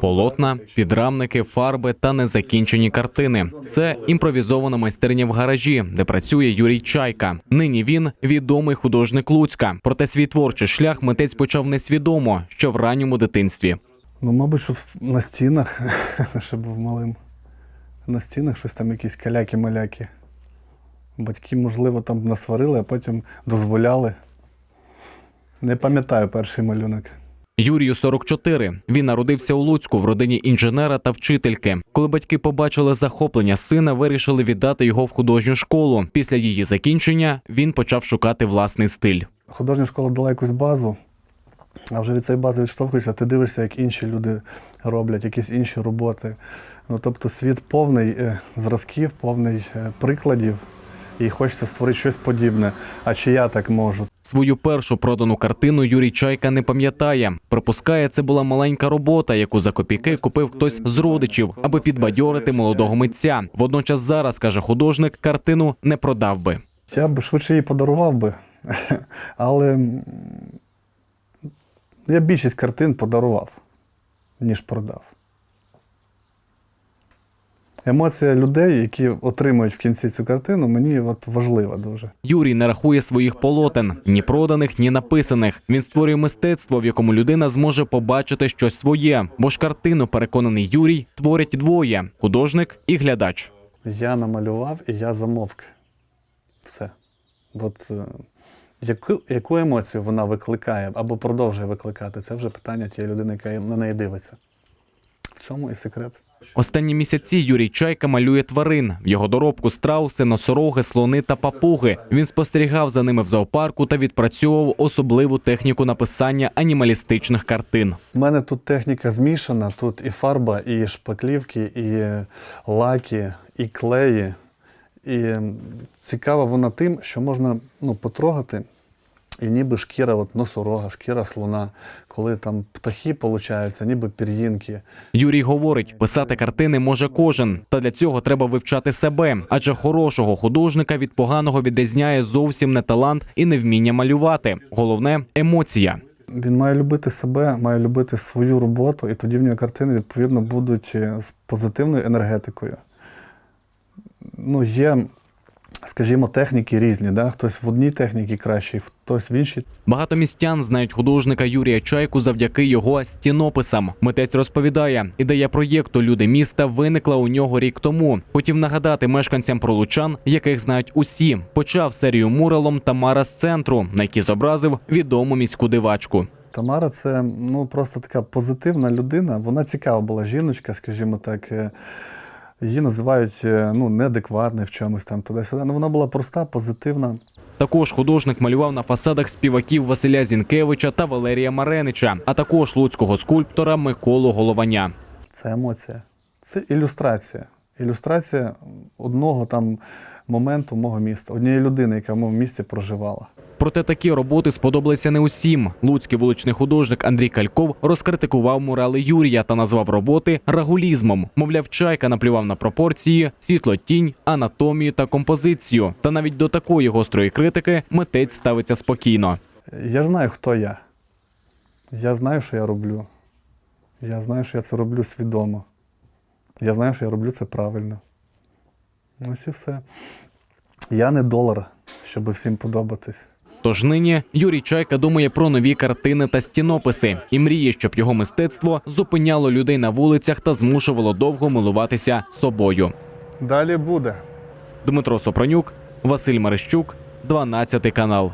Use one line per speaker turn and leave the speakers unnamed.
Полотна, підрамники, фарби та незакінчені картини. Це імпровізована майстерня в гаражі, де працює Юрій Чайка. Нині він відомий художник Луцька. Проте свій творчий шлях митець почав несвідомо, що в ранньому дитинстві.
Ну, мабуть, що на стінах, ще був малим. На стінах щось там якісь каляки-маляки. Батьки, можливо, там насварили, а потім дозволяли. Не пам'ятаю перший малюнок.
Юрію 44. Він народився у Луцьку в родині інженера та вчительки. Коли батьки побачили захоплення сина, вирішили віддати його в художню школу. Після її закінчення він почав шукати власний стиль.
Художня школа дала якусь базу, а вже від цієї бази відштовхуєшся, ти дивишся, як інші люди роблять, якісь інші роботи. Ну, тобто світ повний е, зразків, повний е, прикладів, і хочеться створити щось подібне. А чи я так можу?
Свою першу продану картину Юрій Чайка не пам'ятає. Припускає, це була маленька робота, яку за копійки купив хтось з родичів, аби підбадьорити молодого митця. Водночас зараз каже художник, картину не продав би.
Я б швидше її подарував би, але я більшість картин подарував, ніж продав. Емоція людей, які отримують в кінці цю картину, мені от важлива дуже.
Юрій не рахує своїх полотен ні проданих, ні написаних. Він створює мистецтво, в якому людина зможе побачити щось своє. Бо ж картину, переконаний Юрій, творять двоє: художник і глядач.
Я намалював і я замовк. Все. От, е, яку, яку емоцію вона викликає або продовжує викликати, це вже питання тієї людини, яка на неї дивиться. В цьому і секрет.
Останні місяці Юрій Чайка малює тварин. В його доробку страуси, носороги, слони та папуги. Він спостерігав за ними в зоопарку та відпрацьовував особливу техніку написання анімалістичних картин.
У мене тут техніка змішана, тут і фарба, і шпаклівки, і лаки, і клеї. І цікава вона тим, що можна ну, потрогати, і ніби шкіра от носорога, шкіра слона, коли там птахи получаються, ніби пір'їнки.
Юрій говорить, писати картини може кожен, та для цього треба вивчати себе. Адже хорошого художника від поганого відрізняє зовсім не талант і невміння малювати. Головне емоція.
Він має любити себе, має любити свою роботу, і тоді в нього картини, відповідно, будуть з позитивною енергетикою. Ну, є, скажімо, техніки різні. Да? Хтось в одній техніці кращий, хтось в іншій.
Багато містян знають художника Юрія Чайку завдяки його стінописам. Митець розповідає, ідея проєкту Люди міста виникла у нього рік тому. Хотів нагадати мешканцям про лучан, яких знають усі. Почав серію муралом Тамара з центру, на якій зобразив відому міську дивачку.
Тамара це ну, просто така позитивна людина. Вона цікава була жіночка, скажімо так. Її називають е, ну, неадекватною в чомусь там туди-сюди. Ну, вона була проста, позитивна.
Також художник малював на фасадах співаків Василя Зінкевича та Валерія Маренича, а також луцького скульптора Миколу Голованя.
Це емоція. Це ілюстрація. Ілюстрація одного там моменту мого міста, однієї людини, яка в моєму місті проживала.
Проте такі роботи сподобалися не усім. Луцький вуличний художник Андрій Кальков розкритикував мурали Юрія та назвав роботи рагулізмом. Мовляв, чайка наплював на пропорції, світло-тінь, анатомію та композицію. Та навіть до такої гострої критики митець ставиться спокійно.
Я знаю, хто я. Я знаю, що я роблю. Я знаю, що я це роблю свідомо. Я знаю, що я роблю це правильно. Ось і все. Я не долар, щоб всім подобатись.
Тож нині Юрій Чайка думає про нові картини та стінописи і мріє, щоб його мистецтво зупиняло людей на вулицях та змушувало довго милуватися собою.
Далі буде.
Дмитро Сопронюк, Василь Мерещук, 12 канал.